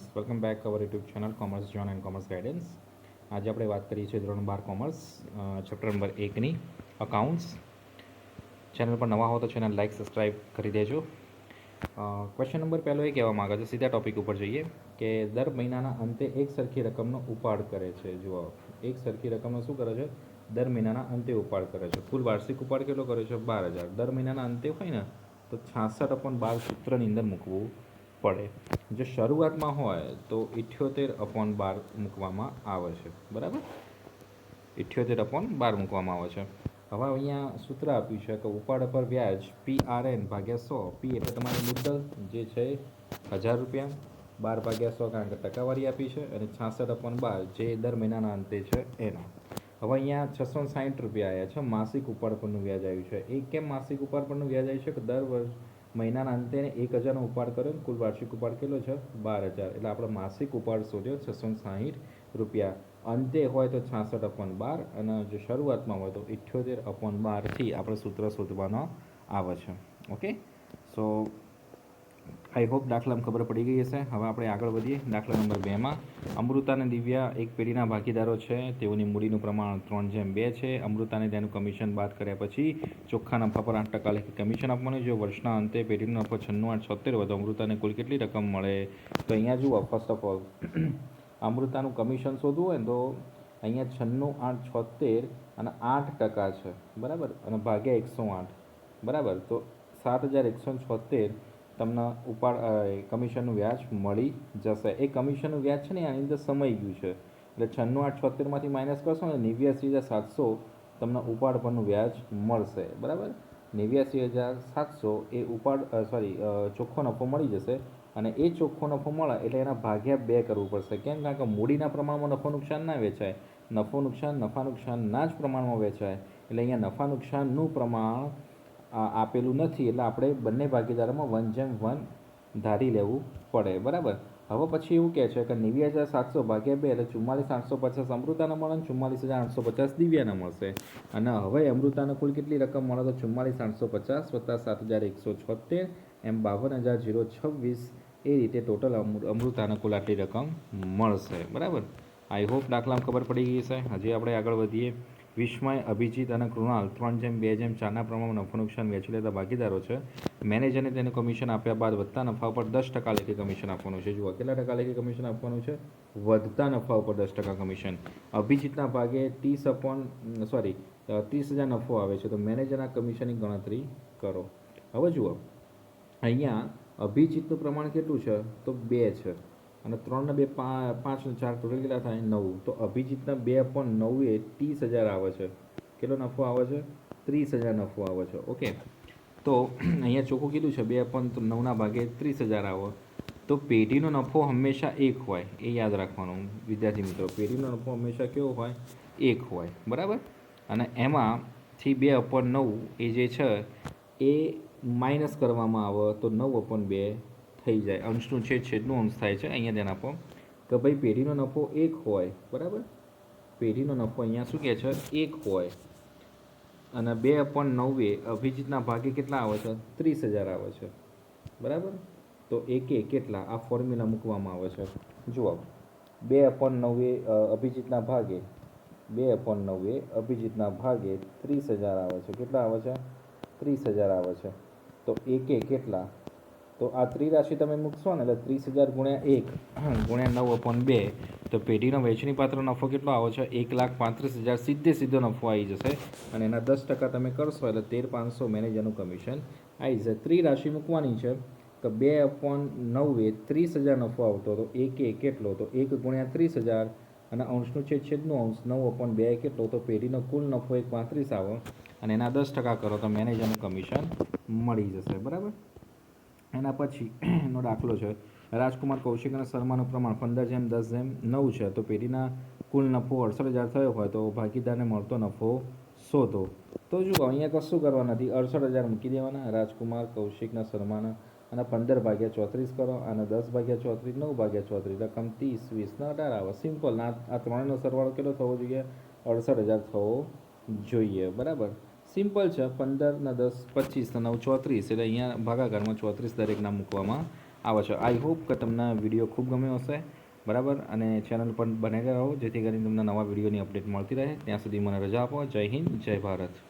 Students welcome back our YouTube channel commerce zone and commerce guidance આજે આપણે વાત કરીએ છીએ ધોરણ બાર કોમર્સ ચેપ્ટર નંબર એકની અકાઉન્ટ્સ ચેનલ પર નવા હો તો ચેનલ લાઇક સબસ્ક્રાઈબ કરી દેજો. ક્વેશ્ચન નંબર પહેલો એ કહેવા માગે છે, સીધા ટોપિક ઉપર જઈએ કે દર મહિનાના અંતે એક સરખી રકમનો ઉપાડ કરે છે. જુઓ, એક સરખી રકમનો શું કરે છે? દર મહિનાના અંતે ઉપાડ કરે છે. કુલ વાર્ષિક ઉપાડ કેટલો કરે છે? બાર હજાર. દર મહિનાના અંતે હોય ને, તો છાસઠ અપોન બાર સૂત્રની અંદર મૂકવું. પડે. જો શરૂઆતમાં હોય તો ઇઠ્યોતેર અપોન બાર મૂકવામાં આવે છે. બરાબર? ઇઠ્યોતેર અપોન બાર મૂકવામાં આવે છે. હવે અહીંયા સૂત્ર આપ્યું છે કે ઉપાડ પર વ્યાજ પી આર એન ભાગ્યા સો. પી એટલે તમારી મુદ્દલ જે છે હજાર રૂપિયા. બાર ભાગ્યા સો કારણ કે ટકાવારી આપી છે અને છાસઠ અપોન બાર જે દર મહિનાના અંતે છે એનો. હવે અહીંયા છસો સાઠ રૂપિયા આવ્યા છે. માસિક ઉપાડ પરનું વ્યાજ આવ્યું છે. એ કેમ માસિક ઉપાડ પરનું વ્યાજ આવ્યું છે? કે દર વર્ષ મહિનાના અંતે એક હજારનો ઉપાડ કર્યો ને કુલ વાર્ષિક ઉપાડ કેટલો છે? બાર હજાર. એટલે આપણો માસિક ઉપાડ શોધ્યો છસો સાહીઠ રૂપિયા. અંતે હોય તો છાસઠ અપોન બાર અને જો શરૂઆતમાં હોય તો ઇઠ્યોતેર અપોન બારથી આપણે સૂત્ર શોધવાનો આવે છે. ઓકે? સો આઈ હોપ દાખલામાં ખબર પડી ગઈ હશે. હવે આપણે આગળ વધીએ. દાખલા નંબર બેમાં અમૃતા અને દિવ્યા એક પેઢીના ભાગીદારો છે. તેઓની મૂડીનું પ્રમાણ ત્રણ જેમ બે છે. અમૃતાને તેનું કમિશન બાદ કર્યા પછી ચોખ્ખા નફા પર આઠ ટકા લેખી કમિશન આપવાનું જો વર્ષના અંતે પેઢીનો નફો છન્નું આઠ છોતેર તો અમૃતાને કુલ કેટલી રકમ મળે? તો અહીંયા જુઓ ફર્સ્ટ ઓફ ઓલ અમૃતાનું કમિશન શોધવું હોય તો અહીંયા છન્નું આઠ છોતેર અને આઠ ટકા છે. બરાબર? અને ભાગ્યા એકસો આઠ. બરાબર? તો સાત હજાર એકસો છોતેર તમને ઉપાડ કમિશનનું વ્યાજ મળી જશે. એ કમિશનનું વ્યાજ છે ને આની અંદર સમાઈ ગયું છે. એટલે છન્નું આઠ છોતેરમાંથી માઇનસ કરશો ને નેવ્યાસી હજાર સાતસો તમને ઉપાડ પરનું વ્યાજ મળશે. બરાબર? નેવ્યાસી હજાર સાતસો એ ઉપાડ સોરી ચોખ્ખો નફો મળી જશે અને એ ચોખ્ખો નફો મળે એટલે એના ભાગ્યા બે કરવું પડશે. કેમ? કારણ કે મૂડીના પ્રમાણમાં નફો નુકસાન ના વેચાય. નફો નુકસાન, નફા નુકસાનના જ પ્રમાણમાં વેચાય. એટલે અહીંયા નફા નુકસાનનું પ્રમાણ આપેલું નથી એટલે આપણે બંને ભાગીદારોમાં વન જેમ વન ધારી લેવું પડે, બરાબર? હવે પછી એવું કહે છે કે નેવી હજાર સાતસો ભાગ્યા બે એટલે ચુમ્માલીસ આઠસો પચાસ અમૃતાને મળે અને ચુમ્માલીસ હજાર આઠસો પચાસ દિવ્યાને મળશે. અને હવે અમૃતાને કુલ કેટલી રકમ મળે તો ચુમ્માલીસ આઠસો પચાસ વત્તા સાત હજાર એકસો છોતેર એમ બાવન હજાર જીરો છવ્વીસ એ રીતે ટોટલ અમૃતાને કુલ આટલી રકમ મળશે, બરાબર? આઈ હોપ દાખલામાં ખબર પડી ગઈ છે હજી આપણે આગળ વધીએ. વિસ્મય, અભિજીત અને કૃણાલ ત્રણ જેમ, બે જેમ, ચારના પ્રમાણમાં નફો નુકસાન વેચી લેતા ભાગીદારો છે. મેનેજરને તેનું કમિશન આપ્યા બાદ વધતા નફા ઉપર દસ ટકા લેખે કમિશન આપવાનું છે. જુઓ, કેટલા ટકા લેખે કમિશન આપવાનું છે? વધતા નફા ઉપર દસ ટકા કમિશન અભિજીતના ભાગે ત્રીસ અપોન સોરી ત્રીસ હજાર નફો આવે છે. તો મેનેજરના કમિશનની ગણતરી કરો. હવે જુઓ, અહીંયા અભિજીતનું પ્રમાણ કેટલું છે? તો બે છે. અને ત્રણને બે પાંચને ચાર ટોટલ કેટલા થાય? નવ. તો અભિજીતના બે પણ નવ ત્રીસ હજાર આવે છે. કેટલો નફો આવે છે? ત્રીસ હજાર નફો આવે છે. ઓકે. તો અહીંયા ચોખ્ખું કીધું છે, બે પણ નવના ભાગે ત્રીસ હજાર આવે. તો પેઢીનો નફો હંમેશા એક હોય, એ યાદ રાખવાનું, વિદ્યાર્થી મિત્રો. પેઢીનો નફો હંમેશા કેવો હોય? એક હોય. બરાબર? અને એમાંથી બે અપોન નવ એ જે છે, એ માઇનસ કરવામાં આવે, તો નવ અપોન બે. થઈ જાય. અંશનું છેદ છેદનું અંશ થાય છે. અહીંયા ધ્યાન આપો. કે ભાઈ પેઢીનો નફો એક હોય. બરાબર? પેઢીનો નફો અહીંયા શું કહે છે? એક હોય. અને બે અપોન નવે અભિજીતના ભાગે કેટલા આવે છે? ત્રીસ હજાર આવે છે. બરાબર? તો એકે કેટલા? આ ફોર્મ્યુલા મૂકવામાં આવે છે. જુઓ બે અપોન નવે અભિજીતના ભાગે. બે અપોન નવે અભિજીતના ભાગે ત્રીસ હજાર આવે છે. કેટલા આવે છે? ત્રીસ હજાર આવે છે. તો એકે કેટલા? તો આ ત્રિરાશિ તમે મૂકશો ને એટલે ત્રીસ હજાર ગુણ્યા એક ગુણ્યા નવ અપોન બે, તો પેઢીનો વેચણી પાત્ર નફો કેટલો આવે છે? એક લાખ પાંત્રીસ હજાર સીધે સીધો નફો આવી જશે અને એના દસ ટકા તમે કરશો એટલે તેર પાંચસો મેનેજરનું કમિશન આવી જશે. ત્રિરાશિ મૂકવાની છે, તો બે અપોન નવ ત્રીસ હજાર નફો આવતો હતો એક એ કેટલો? તો એક ગુણ્યા ત્રીસ હજાર અને અંશનું છેદ છેદનું અંશ નવ અપોન બે કેટલો? તો પેઢીનો કુલ નફો એક પાંત્રીસ આવો અને એના દસ ટકા કરો તો મેનેજરનું કમિશન મળી જશે. બરાબર? એના પછી નો દાખલો છે. રાજકુમાર કૌશિક અને શર્માનું પ્રમાણ પંદર જેમ, દસ જેમ, નવ છે. તો પેઢીના કુલ નફો અડસઠ હજાર થયો હોય તો ભાગીદારને મળતો નફો શોધો તો જુઓ, અહીંયા કશું કરવા નથી. અડસઠ હજાર મૂકી દેવાના. રાજકુમાર, કૌશિકના શર્માના અને પંદર ભાગ્યા ચોત્રીસ કરો અને દસ ભાગ્યા ચોત્રીસ, નવ ભાગ્યા ચોત્રીસ. રકમ ત્રીસ વીસના અઢાર. આવે સિમ્પલ. આ ત્રણેયનો સરવાળો કેટલો થવો જોઈએ? અડસઠ હજાર થવો જોઈએ. બરાબર? સિમ્પલ છે પંદર ને દસ પચીસ નવ, ચોત્રીસ. એટલે અહીંયા ભાગાકારમાં ચોત્રીસ દરેકના મૂકવામાં આવે છે. આઈ હોપ કે તમને વીડિયો ખૂબ ગમ્યો હશે. બરાબર? અને ચેનલ પર બનાવી રહો, જેથી કરીને તમને નવા વિડીયોની અપડેટ મળતી રહે. ત્યાં સુધી મને રજા આપો. જય હિન્દ, જય ભારત.